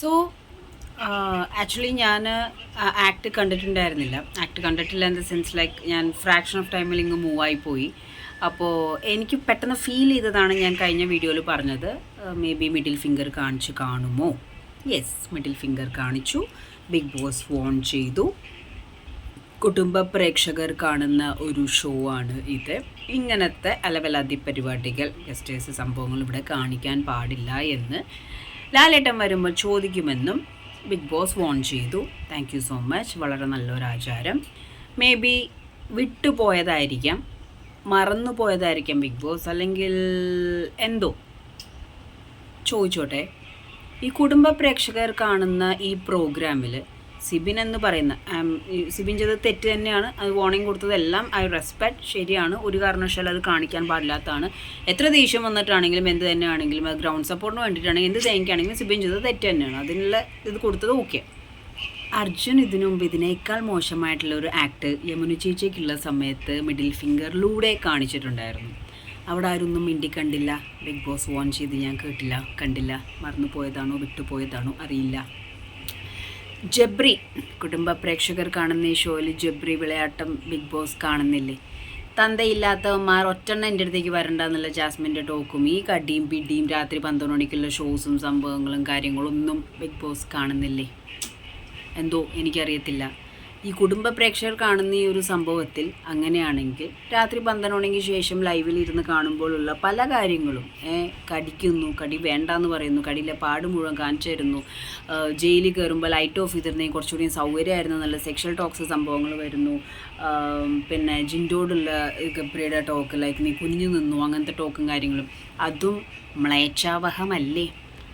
So actually ഞാൻ act കണ്ടിട്ടുണ്ടായിരുന്നില്ല. Act കണ്ടിട്ടില്ല ഇൻ ദ സെൻസ് ലൈക്ക് ഞാൻ ഫ്രാക്ഷൻ ഓഫ് ടൈമിൽ ഇങ്ങ് മൂവ് പോയി. അപ്പോൾ എനിക്ക് പെട്ടെന്ന് ഫീൽ ചെയ്തതാണ് ഞാൻ കഴിഞ്ഞ വീഡിയോയിൽ പറഞ്ഞത്. മേ ബി മിഡിൽ ഫിംഗർ കാണിച്ച് കാണുമോ? യെസ് മിഡിൽ ഫിംഗർ കാണിച്ചു. ബിഗ് ബോസ് വോൺ ചെയ്തു. കുടുംബ പ്രേക്ഷകർ കാണുന്ന ഒരു ഷോ ആണ് ഇത്. ഇങ്ങനത്തെ അലവലാതി പരിപാടികൾ ഗസ്റ്റേഴ്സ് സംഭവങ്ങൾ ഇവിടെ കാണിക്കാൻ പാടില്ല എന്ന് ലാലേട്ടൻ വരുമ്പോൾ ചോദിക്കുമെന്നും ബിഗ് ബോസ് വോൺ ചെയ്തു. താങ്ക് യു സോ മച്ച് വളരെ നല്ലൊരു ആചാരം. മേ ബി വിട്ടുപോയതായിരിക്കാം മറന്നു പോയതായിരിക്കാം ബിഗ് ബോസ്. അല്ലെങ്കിൽ എന്തോ. ചോദിച്ചോട്ടെ. ഈ കുടുംബ പ്രേക്ഷകർ കാണുന്ന ഈ പ്രോഗ്രാമിൽ സിബിൻ എന്ന് പറയുന്ന സിബിൻ ചെയ്തത് തെറ്റ് തന്നെയാണ്. അത് വാർണിംഗ് കൊടുത്തതെല്ലാം ഐ റെസ്പെക്ട് ശരിയാണ്. ഒരു കാരണവശാലും അത് കാണിക്കാൻ പാടില്ലാത്തതാണ്. എത്ര ദേഷ്യം വന്നിട്ടാണെങ്കിലും എന്ത് തന്നെയാണെങ്കിലും അത് ഗ്രൗണ്ട് സപ്പോർട്ടിന് വേണ്ടിയിട്ടാണെങ്കിൽ എന്ത് തേങ്ങിക്കാണെങ്കിലും സിബിൻ ചെയ്തത് തെറ്റ് തന്നെയാണ്. അതിനുള്ള ഇത് കൊടുത്തത് ഓക്കെ. അർജുൻ ഇതിനു മുമ്പ് ഇതിനേക്കാൾ മോശമായിട്ടുള്ള ഒരു ആക്ട് യമുന ചേച്ചിക്കുള്ള സമയത്ത് മിഡിൽ ഫിംഗറിലൂടെ കാണിച്ചിട്ടുണ്ടായിരുന്നു. അവിടെ ആരൊന്നും മിണ്ടി കണ്ടില്ല. ബിഗ് ബോസ് വോൺ ചെയ്ത് ഞാൻ കേട്ടില്ല കണ്ടില്ല. മറന്നു പോയതാണോ വിട്ടുപോയതാണോ അറിയില്ല. ജബ്രി. കുടുംബ പ്രേക്ഷകർ കാണുന്ന ഈ ഷോയിൽ ജബ്രി വിളയാട്ടം ബിഗ് ബോസ് കാണുന്നില്ലേ? തന്തയില്ലാത്തവന്മാർ ഒറ്റെണ്ണം എന്റെ അടുത്തേക്ക് വരണ്ട എന്നുള്ള ജാസ്മിന്റെ ടോക്കും ഈ കടിയും പിടിയും രാത്രി പന്ത്രണ്ട് മണിക്കുള്ള ഷോസും സംഭവങ്ങളും കാര്യങ്ങളും ഒന്നും ബിഗ് ബോസ് കാണുന്നില്ലേ? എന്തോ എനിക്കറിയത്തില്ല. ഈ കുടുംബ പ്രേക്ഷകർ കാണുന്ന ഈ ഒരു സംഭവത്തിൽ അങ്ങനെയാണെങ്കിൽ രാത്രി പന്ത്രണ്ട് മണിക്ക് ശേഷം ലൈവിൽ ഇരുന്ന് കാണുമ്പോഴുള്ള പല കാര്യങ്ങളും കടിക്കുന്നു കടി വേണ്ട എന്ന് പറയുന്നു കടിയിലെ പാട് മുഴുവൻ കാണിച്ചു തരുന്നു. ജയിലിൽ കയറുമ്പോൾ ലൈറ്റ് ഓഫ് ചെയ്തിരുന്നെങ്കിൽ കുറച്ചുകൂടി സൗകര്യമായിരുന്നു നല്ല സെക്ഷൽ ടോക്സ് സംഭവങ്ങൾ വരുന്നു. പിന്നെ ജിൻഡോടുള്ള ഗബ്രിയുടെ ടോക്ക് ലൈക്ക് നീ കുനിഞ്ഞു നിന്നു അങ്ങനത്തെ ടോക്കും കാര്യങ്ങളും. അതും മ്ലേച്ഛാവഹമല്ലേ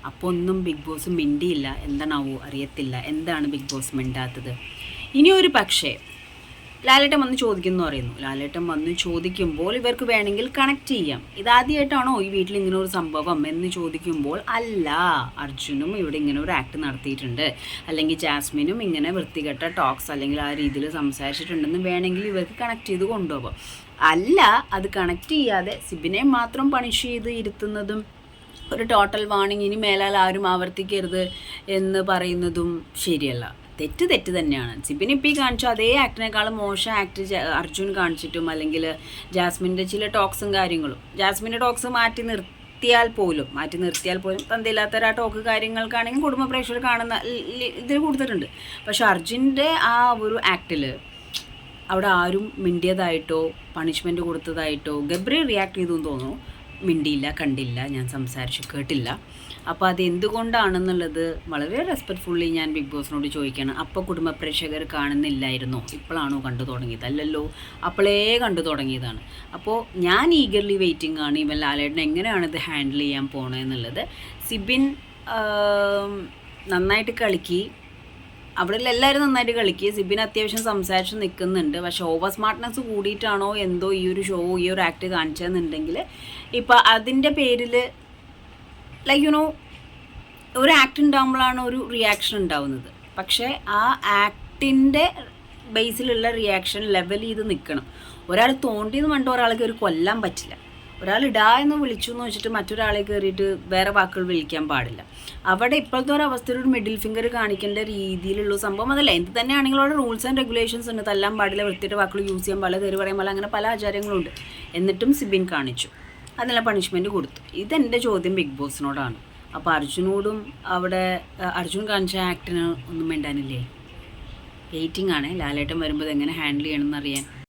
അപ്പോൾ ഒന്നും ബിഗ് ബോസ് മിണ്ടിയില്ല. എന്താണാവോ അറിയത്തില്ല. എന്താണ് ബിഗ് ബോസ് മിണ്ടാത്തത്? ഇനി ഒരു പക്ഷേ ലാലേട്ടൻ വന്ന് ചോദിക്കുന്നു പറയുന്നു. ലാലേട്ടൻ വന്ന് ചോദിക്കുമ്പോൾ ഇവർക്ക് വേണമെങ്കിൽ കണക്ട് ചെയ്യാം. ഇതാദ്യമായിട്ടാണോ ഈ വീട്ടിൽ ഇങ്ങനെ ഒരു സംഭവം എന്ന് ചോദിക്കുമ്പോൾ അല്ല. അർജുനും ഇവിടെ ഇങ്ങനെ ഒരു ആക്ട് നടത്തിയിട്ടുണ്ട്. അല്ലെങ്കിൽ ജാസ്മിനും ഇങ്ങനെ വൃത്തികെട്ട ടോക്സ് അല്ലെങ്കിൽ ആ രീതിയിൽ സംസാരിച്ചിട്ടുണ്ടെന്ന് വേണമെങ്കിൽ ഇവർക്ക് കണക്ട് ചെയ്ത് കൊണ്ടുപോകാം. അല്ല അത് കണക്ട് ചെയ്യാതെ സിബിനെ മാത്രം പണിഷ് ചെയ്ത് ഇരുത്തുന്നതും ഒരു ടോട്ടൽ വാണിംഗ് ഇനി മേലാൽ ആരും ആവർത്തിക്കരുത് എന്ന് പറയുന്നതും ശരിയല്ല. തെറ്റ് തെറ്റ് തന്നെയാണ്. സിബിൻ ഇപ്പി കാണിച്ചു അതേ ആക്ടിനേക്കാളും മോശം ആക്ട് അർജുൻ കാണിച്ചിട്ടും അല്ലെങ്കിൽ ജാസ്മിന്റെ ചില ടോക്സും കാര്യങ്ങളും. ജാസ്മിന്റെ ടോക്സ് മാറ്റി നിർത്തിയാൽ പോലും മാറ്റി നിർത്തിയാൽ പോലും തന്തയില്ലാത്തൊരു ആ ടോക്ക് കാര്യങ്ങൾക്കാണെങ്കിൽ കുടുംബ പ്രേക്ഷകർ കാണുന്ന ഇതിൽ കൊടുത്തിട്ടുണ്ട്. പക്ഷെ അർജുന്റെ ആ ഒരു ആക്ടിൽ അവിടെ ആരും മിണ്ടിയതായിട്ടോ പണിഷ്മെന്റ് കൊടുത്തതായിട്ടോ ഗബ്രി റിയാക്ട് ചെയ്തു തോന്നുന്നു. മിണ്ടിയില്ല കണ്ടില്ല ഞാൻ സംസാരിച്ചു കേട്ടില്ല. അപ്പോൾ അത് എന്തുകൊണ്ടാണെന്നുള്ളത് വളരെ റെസ്പെക്റ്റ്ഫുള്ളി ഞാൻ ബിഗ് ബോസിനോട് ചോദിക്കുകയാണ് അപ്പോൾ കുടുംബ പ്രേക്ഷകർ കാണുന്നില്ലായിരുന്നോ. ഇപ്പോഴാണോ കണ്ടു തുടങ്ങിയത്? അല്ലല്ലോ അപ്പോഴേ കണ്ടു തുടങ്ങിയതാണ്. അപ്പോൾ ഞാൻ ഈഗർലി വെയിറ്റിംഗ് ആണ്. ഇവൻ ലാലേട്ടൻ എങ്ങനെയാണ് ഇത് ഹാൻഡിൽ ചെയ്യാൻ പോകണമെന്നുള്ളത് സിബിൻ നന്നായിട്ട് കളിക്കി. അവിടെ എല്ലാവരും നന്നായിട്ട് കളിക്കുക സിബിൻ അത്യാവശ്യം സംസാരിച്ച് നിൽക്കുന്നുണ്ട്. പക്ഷേ ഓവർ സ്മാർട്ട്നെസ് കൂടിയിട്ടാണോ എന്തോ ഈ ഒരു ഷോ ഈ ഒരു ആക്ട് കാണിച്ചതെന്നുണ്ടെങ്കിൽ ഇപ്പം അതിന്റെ പേരിൽ ലൈക്ക് യു നോ ഒരു ആക്ട് ഉണ്ടാകുമ്പോഴാണ് ഒരു റിയാക്ഷൻ ഉണ്ടാവുന്നത്. പക്ഷേ ആ ആക്ടിന്റെ ബേസിലുള്ള റിയാക്ഷൻ ലെവൽ ചെയ്ത് നിൽക്കണം. ഒരാൾ തോണ്ടിയെന്ന് പറഞ്ഞിട്ട് ഒരാൾക്ക് ഒരു കൊല്ലാൻ പറ്റില്ല. ഒരാൾ ഇടാ എന്ന് വിളിച്ചു എന്ന് വെച്ചിട്ട് മറ്റൊരാളെ കയറിയിട്ട് വേറെ വാക്കുകൾ വിളിക്കാൻ പാടില്ല. അവിടെ ഇപ്പോഴത്തെ ഒരു അവസ്ഥയിൽ ഒരു മിഡിൽ ഫിംഗർ കാണിക്കേണ്ട രീതിയിലുള്ള സംഭവം അതല്ല. എന്ത് തന്നെയാണെങ്കിലും അവിടെ റൂൾസ് ആൻഡ് റെഗുലേഷൻസ് ഉണ്ട്. തല്ലാൻ പാടില്ല വൃത്തിയുടെ വാക്കുകൾ യൂസ് ചെയ്യാൻ പാടില്ല കയറി പറയാൻ പാടില്ല അങ്ങനെ പല ആചാരങ്ങളുണ്ട്. എന്നിട്ടും സിബിൻ കാണിച്ചു. അതിനുള്ള പണിഷ്മെന്റ് കൊടുത്തു. ഇതെന്റെ ചോദ്യം ബിഗ് ബോസിനോടാണ്. അപ്പോൾ അർജുനോടും അവിടെ അർജുൻ കാണിച്ച ആക്ടിന് ഒന്നും വേണ്ടാനില്ലേ വെയിറ്റിംഗ് ആണ്. ലാലേട്ടൻ വരുമ്പോൾ എങ്ങനെ ഹാൻഡിൽ ചെയ്യണമെന്ന് അറിയാൻ.